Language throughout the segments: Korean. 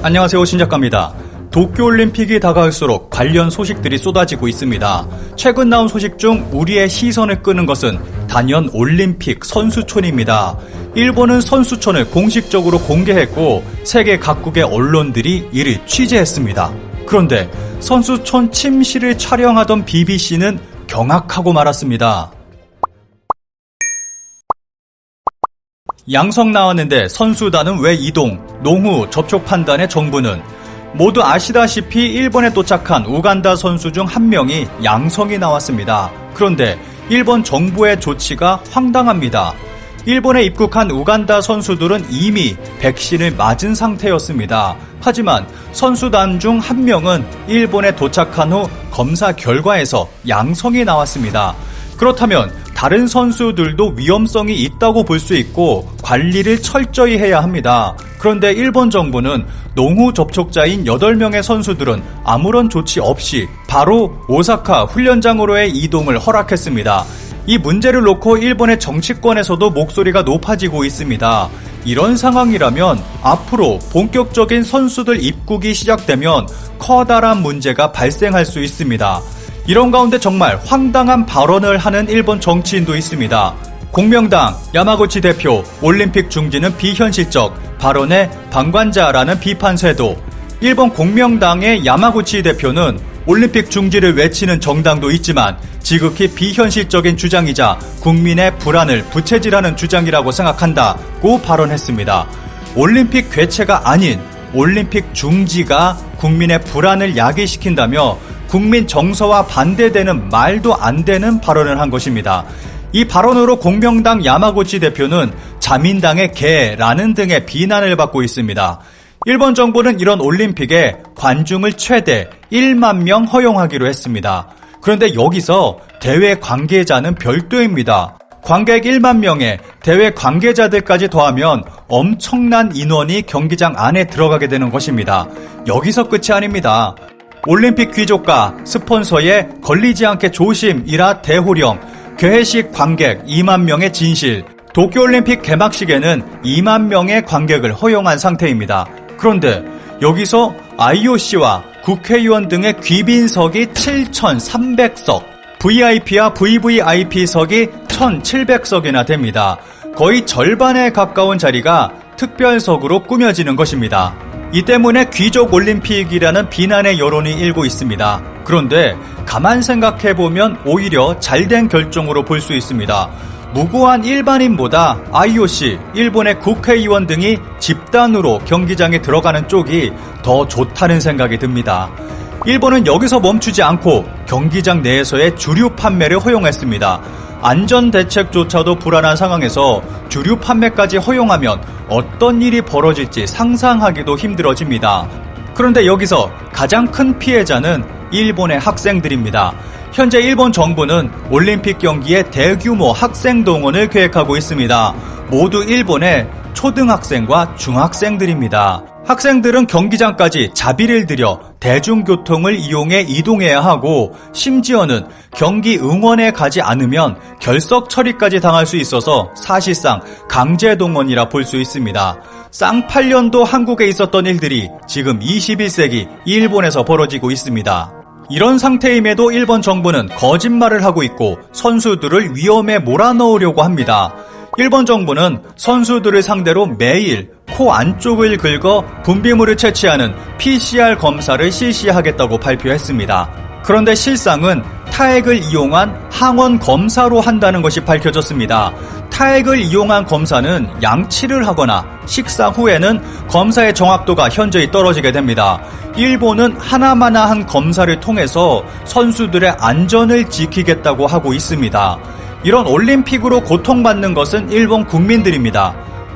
안녕하세요 신작가입니다. 도쿄올림픽이 다가올수록 관련 소식들이 쏟아지고 있습니다. 최근 나온 소식 중 우리의 시선을 끄는 것은 단연 올림픽 선수촌입니다. 일본은 선수촌을 공식적으로 공개했고 세계 각국의 언론들이 이를 취재했습니다. 그런데 선수촌 침실을 촬영하던 BBC는 경악하고 말았습니다. 양성 나왔는데 선수단은 왜 이동, 농후 접촉 판단에 정부는 모두 아시다시피 일본에 도착한 우간다 선수 중 한 명이 양성이 나왔습니다. 그런데 일본 정부의 조치가 황당합니다. 일본에 입국한 우간다 선수들은 이미 백신을 맞은 상태였습니다. 하지만 선수단 중 한 명은 일본에 도착한 후 검사 결과에서 양성이 나왔습니다. 그렇다면 다른 선수들도 위험성이 있다고 볼 수 있고 관리를 철저히 해야 합니다. 그런데 일본 정부는 농후 접촉자인 8명의 선수들은 아무런 조치 없이 바로 오사카 훈련장으로의 이동을 허락했습니다. 이 문제를 놓고 일본의 정치권에서도 목소리가 높아지고 있습니다. 이런 상황이라면 앞으로 본격적인 선수들 입국이 시작되면 커다란 문제가 발생할 수 있습니다. 이런 가운데 정말 황당한 발언을 하는 일본 정치인도 있습니다. 공명당 야마구치 대표 올림픽 중지는 비현실적 발언의 방관자라는 비판 쇄도 일본 공명당의 야마구치 대표는 올림픽 중지를 외치는 정당도 있지만 지극히 비현실적인 주장이자 국민의 불안을 부채질하는 주장이라고 생각한다고 발언했습니다. 올림픽 개최가 아닌 올림픽 중지가 국민의 불안을 야기시킨다며 국민 정서와 반대되는 말도 안 되는 발언을 한 것입니다. 이 발언으로 공명당 야마고치 대표는 자민당의 개라는 등의 비난을 받고 있습니다. 일본 정부는 이런 올림픽에 관중을 최대 1만 명 허용하기로 했습니다. 그런데 여기서 대회 관계자는 별도입니다. 관객 1만 명에 대회 관계자들까지 더하면 엄청난 인원이 경기장 안에 들어가게 되는 것입니다. 여기서 끝이 아닙니다. 올림픽 귀족과 스폰서에 걸리지 않게 조심이라 대호령, 개회식 관객 2만 명의 진실, 도쿄올림픽 개막식에는 2만 명의 관객을 허용한 상태입니다. 그런데 여기서 IOC와 국회의원 등의 귀빈석이 7,300석, VIP와 VVIP석이 1,700석이나 됩니다. 거의 절반에 가까운 자리가 특별석으로 꾸며지는 것입니다. 이 때문에 귀족 올림픽이라는 비난의 여론이 일고 있습니다. 그런데 가만 생각해보면 오히려 잘된 결정으로 볼 수 있습니다. 무고한 일반인보다 IOC, 일본의 국회의원 등이 집단으로 경기장에 들어가는 쪽이 더 좋다는 생각이 듭니다. 일본은 여기서 멈추지 않고 경기장 내에서의 주류 판매를 허용했습니다. 안전 대책조차도 불안한 상황에서 주류 판매까지 허용하면 어떤 일이 벌어질지 상상하기도 힘들어집니다. 그런데 여기서 가장 큰 피해자는 일본의 학생들입니다. 현재 일본 정부는 올림픽 경기에 대규모 학생 동원을 계획하고 있습니다. 모두 일본의 초등학생과 중학생들입니다. 학생들은 경기장까지 자비를 들여 대중교통을 이용해 이동해야 하고 심지어는 경기 응원에 가지 않으면 결석 처리까지 당할 수 있어서 사실상 강제 동원이라 볼 수 있습니다. 쌍팔년도 한국에 있었던 일들이 지금 21세기 일본에서 벌어지고 있습니다. 이런 상태임에도 일본 정부는 거짓말을 하고 있고 선수들을 위험에 몰아넣으려고 합니다. 일본 정부는 선수들을 상대로 매일 코 안쪽을 긁어 분비물을 채취하는 PCR 검사를 실시하겠다고 발표했습니다. 그런데 실상은 타액을 이용한 항원 검사로 한다는 것이 밝혀졌습니다. 타액을 이용한 검사는 양치를 하거나 식사 후에는 검사의 정확도가 현저히 떨어지게 됩니다. 일본은 하나마나한 검사를 통해서 선수들의 안전을 지키겠다고 하고 있습니다. 이런 올림픽으로 고통받는 것은 일본 국민들입니다.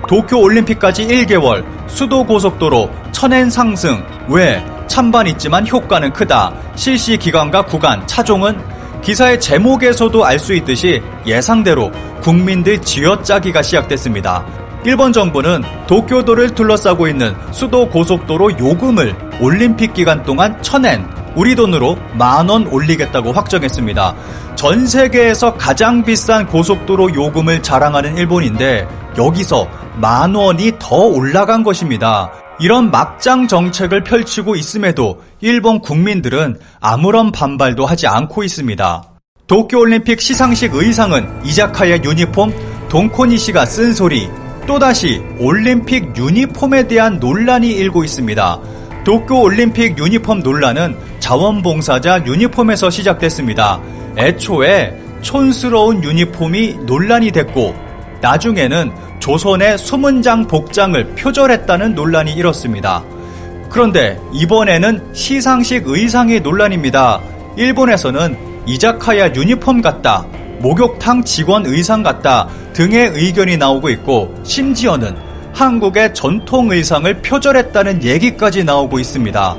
도쿄 올림픽까지 1개월, 수도 고속도로, 천엔 상승, 왜? 찬반 있지만 효과는 크다. 실시 기간과 구간, 차종은 기사의 제목에서도 알 수 있듯이 예상대로 국민들 쥐어짜기가 시작됐습니다. 일본 정부는 도쿄도를 둘러싸고 있는 수도 고속도로 요금을 올림픽 기간 동안 천엔, 우리 돈으로 만 원 올리겠다고 확정했습니다. 전 세계에서 가장 비싼 고속도로 요금을 자랑하는 일본인데 여기서 만 원이 더 올라간 것입니다. 이런 막장 정책을 펼치고 있음에도 일본 국민들은 아무런 반발도 하지 않고 있습니다. 도쿄올림픽 시상식 의상은 이자카야 유니폼 동코니 씨가 쓴 소리 또다시 올림픽 유니폼에 대한 논란이 일고 있습니다. 도쿄 올림픽 유니폼 논란은 자원봉사자 유니폼에서 시작됐습니다. 애초에 촌스러운 유니폼이 논란이 됐고 나중에는 조선의 수문장 복장을 표절했다는 논란이 일었습니다. 그런데 이번에는 시상식 의상의 논란입니다. 일본에서는 이자카야 유니폼 같다, 목욕탕 직원 의상 같다 등의 의견이 나오고 있고 심지어는 한국의 전통 의상을 표절했다는 얘기까지 나오고 있습니다.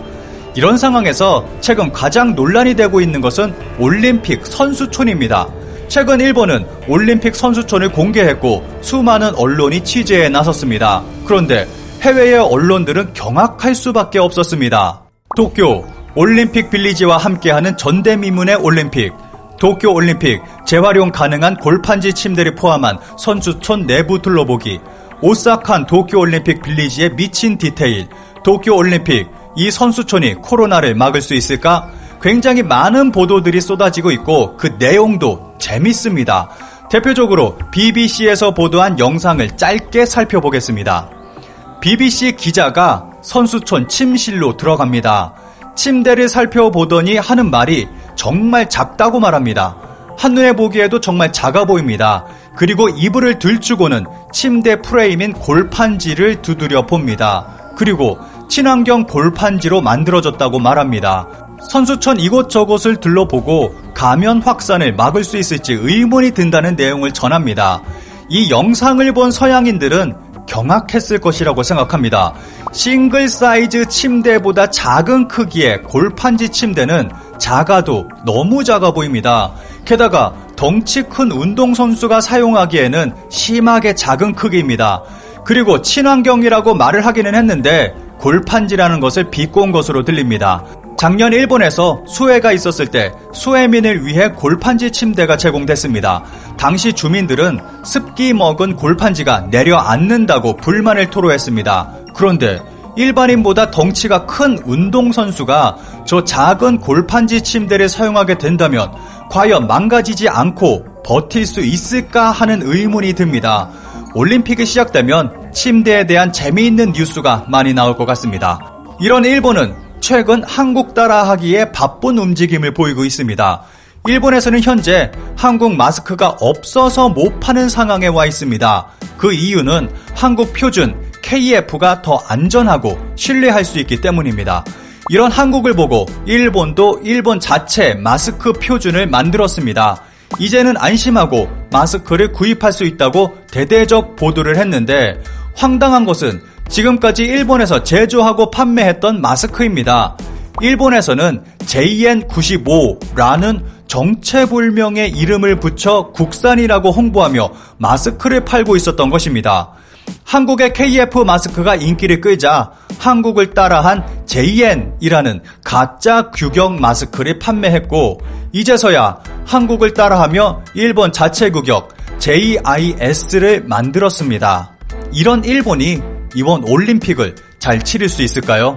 이런 상황에서 최근 가장 논란이 되고 있는 것은 올림픽 선수촌입니다. 최근 일본은 올림픽 선수촌을 공개했고 수많은 언론이 취재에 나섰습니다. 그런데 해외의 언론들은 경악할 수밖에 없었습니다. 도쿄 올림픽 빌리지와 함께하는 전대미문의 올림픽 도쿄 올림픽 재활용 가능한 골판지 침대를 포함한 선수촌 내부 둘러보기 오싹한 도쿄 올림픽 빌리지의 미친 디테일 도쿄 올림픽 이 선수촌이 코로나를 막을 수 있을까? 굉장히 많은 보도들이 쏟아지고 있고 그 내용도 재밌습니다. 대표적으로 BBC에서 보도한 영상을 짧게 살펴보겠습니다. BBC 기자가 선수촌 침실로 들어갑니다. 침대를 살펴보더니 하는 말이 정말 작다고 말합니다. 한눈에 보기에도 정말 작아 보입니다. 그리고 이불을 들추고는 침대 프레임인 골판지를 두드려 봅니다. 그리고 친환경 골판지로 만들어졌다고 말합니다. 선수촌 이곳저곳을 둘러보고 감염 확산을 막을 수 있을지 의문이 든다는 내용을 전합니다. 이 영상을 본 서양인들은 경악했을 것이라고 생각합니다. 싱글 사이즈 침대보다 작은 크기의 골판지 침대는 작아도 너무 작아 보입니다. 게다가 덩치 큰 운동선수가 사용하기에는 심하게 작은 크기입니다. 그리고 친환경이라고 말을 하기는 했는데 골판지라는 것을 비꼰 것으로 들립니다. 작년 일본에서 수해가 있었을 때 수해민을 위해 골판지 침대가 제공됐습니다. 당시 주민들은 습기 먹은 골판지가 내려앉는다고 불만을 토로했습니다. 그런데 일반인보다 덩치가 큰 운동선수가 저 작은 골판지 침대를 사용하게 된다면 과연 망가지지 않고 버틸 수 있을까 하는 의문이 듭니다. 올림픽이 시작되면 침대에 대한 재미있는 뉴스가 많이 나올 것 같습니다. 이런 일본은 최근 한국 따라하기에 바쁜 움직임을 보이고 있습니다. 일본에서는 현재 한국 마스크가 없어서 못 파는 상황에 와 있습니다. 그 이유는 한국 표준 KF가 더 안전하고 신뢰할 수 있기 때문입니다. 이런 한국을 보고 일본도 일본 자체 마스크 표준을 만들었습니다. 이제는 안심하고 마스크를 구입할 수 있다고 대대적 보도를 했는데 황당한 것은 지금까지 일본에서 제조하고 판매했던 마스크입니다. 일본에서는 JN95라는 정체불명의 이름을 붙여 국산이라고 홍보하며 마스크를 팔고 있었던 것입니다. 한국의 KF 마스크가 인기를 끌자 한국을 따라한 JN이라는 가짜 규격 마스크를 판매했고 이제서야 한국을 따라하며 일본 자체 규격 JIS를 만들었습니다. 이런 일본이 이번 올림픽을 잘 치를 수 있을까요?